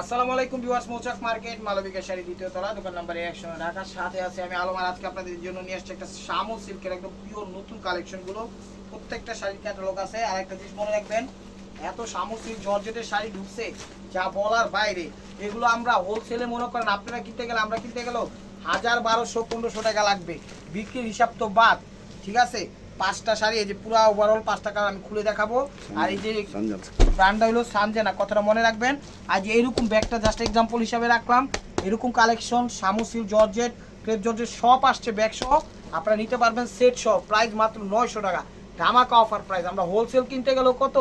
আসসালামু আলাইকুম viewers, Mouchak market Malabika sari দ্বিতীয় তলা, দোকান নাম্বার একশো ঢাকার সাথে আছে আমি আলমার আজকে আপনাদের জন্য নিয়ে আসছি একটা শামু সিল্কের একদম পিওর নতুন কালেকশনগুলো প্রত্যেকটা শাড়ির ক্যাটালগ আছে। আর একটা জিনিস মনে রাখবেন, এত শামু সিল্ক জর্জেটের শাড়ি ঢুকছে, যা বলার বাইরে। এগুলো আমরা হোলসেলে মনে করেন আপনারা কিনতে গেলে, আমরা কিনতে গেলেও হাজার বারোশো, পনেরোশো টাকা লাগবে। বিক্রির হিসাব তো বাদ, ঠিক আছে? পাঁচটা শাড়ি এই যে পুরো ওভারঅল পাঁচটা কালার আমি খুলে দেখাবো। আর এই যে ব্র্যান্ডটা হলো সানজেনা কথাটা মনে রাখবেন আজ এইরকম ব্যাগটা জাস্ট এক্সাম্পল হিসাবে রাখলাম। এরকম কালেকশন সামুসিল জর্জেট ক্রেপ জর্জেট সব আসছে ব্যাগ সহ। আপনারা নিতে পারবেন সেট সহ প্রাইস মাত্র নয়শো টাকা। ধামাকা অফার প্রাইস আমরা হোলসেল কিনতে গেলেও কত?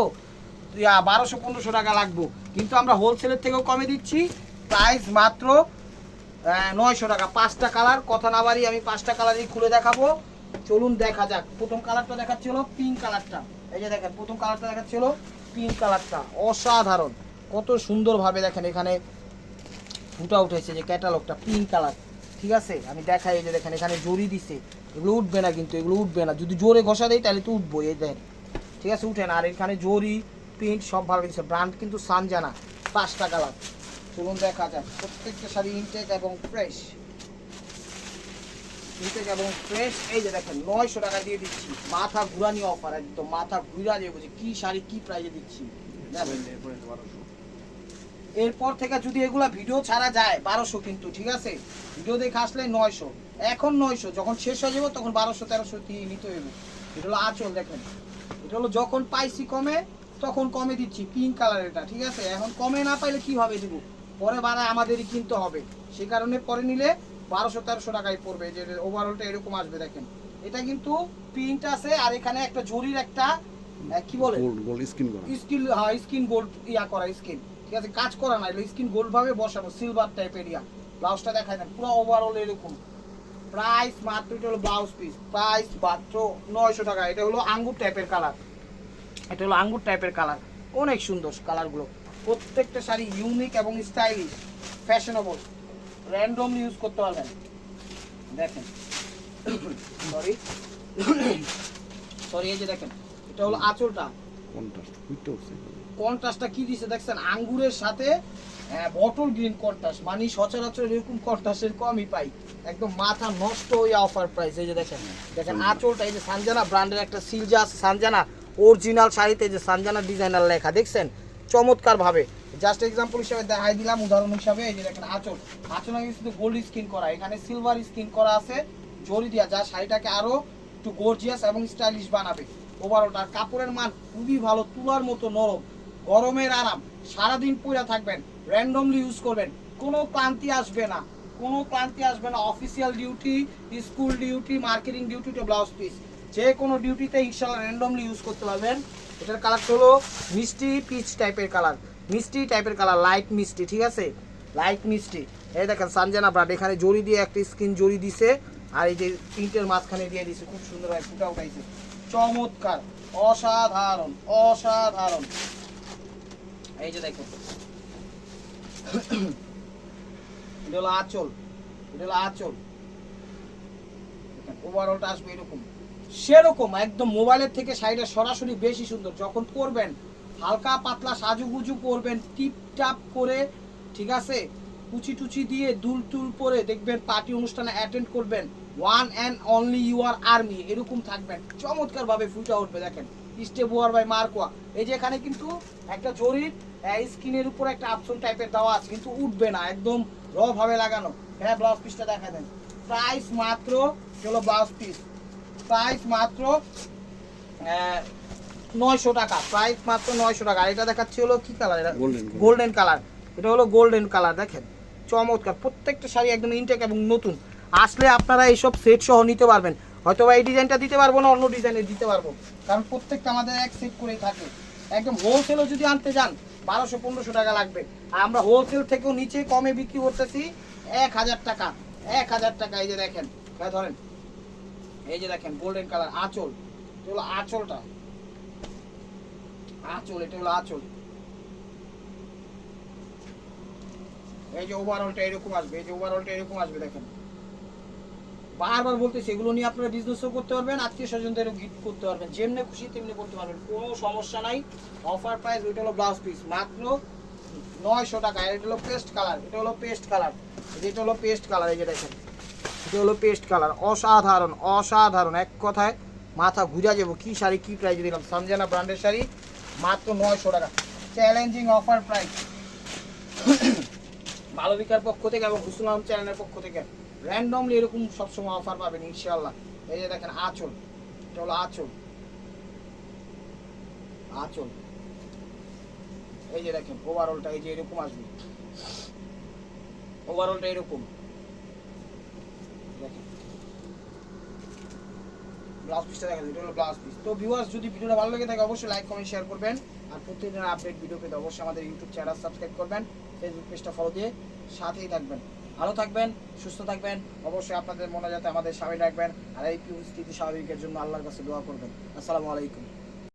বারোশো পনেরোশো টাকা লাগবো। কিন্তু আমরা হোলসেলের থেকেও কমে দিচ্ছি। প্রাইস মাত্র নয়শো টাকা। পাঁচটা কালার কথা না বাড়ি আমি পাঁচটা কালারই খুলে দেখাবো। চলুন দেখা যাক। প্রথম কালারটা দেখাচ্ছিল পিঙ্ক কালারটা এই যে দেখেন, প্রথম কালারটা দেখাচ্ছিল পিঙ্ক কালারটা অসাধারণ। কত সুন্দরভাবে দেখেন এখানে ফুটা উঠেছে যে ক্যাটালগটা পিঙ্ক কালার ঠিক আছে? আমি দেখাই এই যে দেখেন, এখানে জড়ি দিছে। এগুলো উঠবে না কিন্তু, এগুলো উঠবে না। যদি জোরে ঘষা দেয় তাহলে তো উঠবো এই দেখেন। ঠিক আছে? উঠে না। আর এখানে জরি প্রিন্ট সব ভালো দিচ্ছে ব্র্যান্ড কিন্তু সানজানা, পাঁচটা কালার চলুন দেখা যাক। প্রত্যেকটা শাড়ি ইনটেক এবং ফ্রেশ ইনটেক এবং ফ্রেশ এই যে দেখেন, নয়শো টাকা দিয়ে দিচ্ছি। মাথা ঘুরানি অফার একদম মাথা ঘুরা দিয়ে বুঝি কি শাড়ি, কি প্রাইজে দিচ্ছি? এরপর থেকে যদি এগুলা ভিডিও ছাড়া যায়, বারোশো কিন্তু, ঠিক আছে? ভিডিও দেখে আসলে নয়শো। এখন নয়শো, যখন শেষ হয়ে যাব, তখন বারোশো, তেরোশো দিয়ে নিতে হইব। এটা হলো আঁচল, দেখেন। এটা হলো যখন পাইছি কমে, তখন কমে দিচ্ছি পিঙ্ক কালার এটা, ঠিক আছে? এখন কমে না পাইলে কীভাবে দিব পরে বাড়ায় আমাদেরই কিনতে হবে। সেই কারণে পরে নিলে বারোশো তেরোশো টাকায় পড়বে যে ওভারঅলটা এরকম আসবে দেখেন। এটা কিন্তু প্রিন্ট আছে আর এখানে একটা জরির একটা কি বলে? গোল্ড স্কিন স্কিন হ্যাঁ স্কিন গোল্ড ইয়া করা স্কিন ঠিক আছে কাজ করা না এগুলো স্কিন গোল্ড ভাবে বসানো সিলভার টাইপের ইয়া ব্লাউজটা দেখায় না পুরো ওভারঅল এরকম। প্রাইস মাত্র এটা হলো ব্লাউজ পিস প্রাইস মাত্র নয়শো টাকা এটা হলো আঙ্গুর টাইপের কালার এটা হলো আঙ্গুর টাইপের কালার অনেক সুন্দর কালারগুলো প্রত্যেকটা শাড়ি ইউনিক এবং স্টাইলিশ ফ্যাশনেবল র্যান্ডমলি ইউজ করতে পারবেন। দেখেন। সরি সরি এই যে দেখেন এটা হলো আঁচলটা। কন্ট্রাস্ট কন্ট্রাস্টটা কি দিছে দেখছেন? আঙ্গুরের সাথে বটল গ্রিন কন্ট্রাস্ট মানে সচরাচর এরকম কন্ট্রাস্টের কমই পাই। একদম মাথা নষ্ট হয়ে অফার প্রাইস এই যে দেখেন। দেখেন আঁচলটা এই যে সানজানা ব্র্যান্ডের একটা সিলজা আছে সানজানা অরিজিনাল শাড়িতে যে সানজানা ডিজাইনার লেখা দেখছেন? চমৎকার ভাবে জাস্ট এক্সাম্পল হিসাবে দেখাই দিলাম, উদাহরণ হিসাবে, এই যে দেখেন আঁচল। আঁচল আগে শুধু গোল্ড স্কিন করা, এখানে সিলভার স্কিন করা আছে জরি দিয়া যা শাড়িটাকে আরও একটু গর্জিয়াস এবং স্টাইলিশ বানাবে। ওভারঅল আর কাপড়ের মান খুবই ভালো, তুলার মতো নরম, গরমের আরাম। সারাদিন পরে থাকবেন র্যান্ডমলি ইউজ করবেন, কোনো ক্লান্তি আসবে না। কোনো ক্লান্তি আসবে না official duty school duty marketing duty তো ব্লাউজ পিস যে কোনো ডিউটিতে ইনশাল্লাহ র্যান্ডমলি ইউজ করতে পারবেন। এটার কালারটা হলো মিষ্টি পিচ টাইপের কালার মিষ্টি টাইপের কালার লাইট মিষ্টি, ঠিক আছে? লাইট মিষ্টি। এই দেখেন, সানজানা ব্রাড এখানে জড়ি দিয়ে একটা স্কিন জড়ি দিছে, আর এই যে প্রিন্টের মাঝখানে দিয়ে দিছে, খুব সুন্দর হয় ফুটা উঠাইছে। চমৎকার, অসাধারণ অসাধারণ। এই যে দেখো। এটা হলো আঁচল, এটা হলো আঁচল। ওভারঅলটা আসবে এরকম। সেরকম, একদম মোবাইলের থেকে শাড়িটা সরাসরি বেশি সুন্দর। যখন পরবেন হালকা পাতলা সাজুগুজু পরবেন টিপ টাপ করে, ঠিক আছে? কুচি টুচি দিয়ে দুল টুল পরে দেখবেন পার্টি অনুষ্ঠানে অ্যাটেন্ড করবেন। ওয়ান অ্যান্ড অনলি ইউ আর আর্মি এরকম থাকবেন। চমৎকার ভাবে ফুটা উঠবে, দেখেন। স্টেপ ওয়ার বাই মার্কোয়া। এই যে এখানে কিন্তু একটা জরির স্কিনের উপর একটা আপসন টাইপের দেওয়া আছে, কিন্তু উঠবে না, একদম র ভাবে লাগানো। হ্যাঁ ব্লাউজ পিসটা দেখা দেন। প্রাইস মাত্র চলো ব্লাউজ পিস প্রাইস মাত্র নয়শো টাকা প্রাইস মাত্র নয়শো টাকা। আর এটা দেখাচ্ছি হলো কি কালার এটা. গোল্ডেন কালার এটা হলো গোল্ডেন কালার দেখেন। চমৎকার। প্রত্যেকটা শাড়ি একদম ইনটেক এবং নতুন। আসলে আপনারা এইসব সেট সহ নিতে পারবেন। হয়তো বা এই ডিজাইনটা দিতে পারব না অন্য ডিজাইনের দিতে পারব। কারণ প্রত্যেকটা আমাদের এক সেট করেই থাকে। একদম হোলসেলও যদি আনতে যান বারোশো পনেরোশো টাকা লাগবে। আর আমরা হোলসেল থেকেও নিচে কমে বিক্রি করতেছি এক হাজার টাকা। এক হাজার টাকা এই যে দেখেন। ধরেন এই যে দেখেন গোল্ডেন কালার আঁচল। এটা হলো আঁচলটা। আঁচল, এটা হলো আঁচল। এই যে ওভারঅলটা এরকম আসবে, এই যে ওভারঅলটা এরকম আসবে দেখেন। বারবার বলতেছি, এগুলো নিয়ে আপনারা বিজনেসও করতে পারবেন, আত্মীয় স্বজনদেরও গিফট করতে পারবেন। যেমনি খুশি, তেমনি করতে পারবেন। কোনো সমস্যা নাই। অফার প্রাইস ওইটা হলো ব্লাউজ পিস মাত্র নয়শো টাকা। এটা হলো পেস্ট কালার এটা হলো পেস্ট কালার এটা হলো পেস্ট কালার এই যে দেখেন। এটা হলো পেস্ট কালার অসাধারণ অসাধারণ। এক কথায় মাথা ঘুরা যাব। কি শাড়ি, কি প্রাইজে দিলাম? সানজানা ব্র্যান্ডের শাড়ি। মাত্র নয়শো টাকা। চ্যালেঞ্জিং অফার প্রাইস মালবিকার পক্ষ থেকে এবং হুসুল আলম চ্যানেলের পক্ষ থেকে র্যান্ডমলি এরকম সবসময় অফার পাবেন ইনশাল্লাহ এই যে দেখেন, আঁচল। এটা হলো আচল। আঁচল। এই যে দেখেন ওভারঅলটা এই যে এরকম আসবে। ওভারঅলটা এরকম। দেখেন। ব্লাউজ পিসটা দেখেন এটা হলো ব্লাউজ পিস তো ভিউয়ার্স যদি ভিডিওটা ভালো লাগে থাকে, অবশ্যই লাইক কমেন্ট শেয়ার করবেন। আর প্রতিদিনের আপডেট ভিডিও পেতে অবশ্যই আমাদের ইউটিউব চ্যানেল সাবস্ক্রাইব করবেন ফেসবুক পেজটা ফলো দিয়ে সাথেই থাকবেন। ভালো থাকবেন, সুস্থ থাকবেন, অবশ্যই আপনাদের মনে যাতে আমাদের স্বামী রাখবেন, আর এই পরিস্থিতি স্বাভাবিকের জন্য আল্লাহর কাছে দোয়া করবেন। আসসালামু আলাইকুম।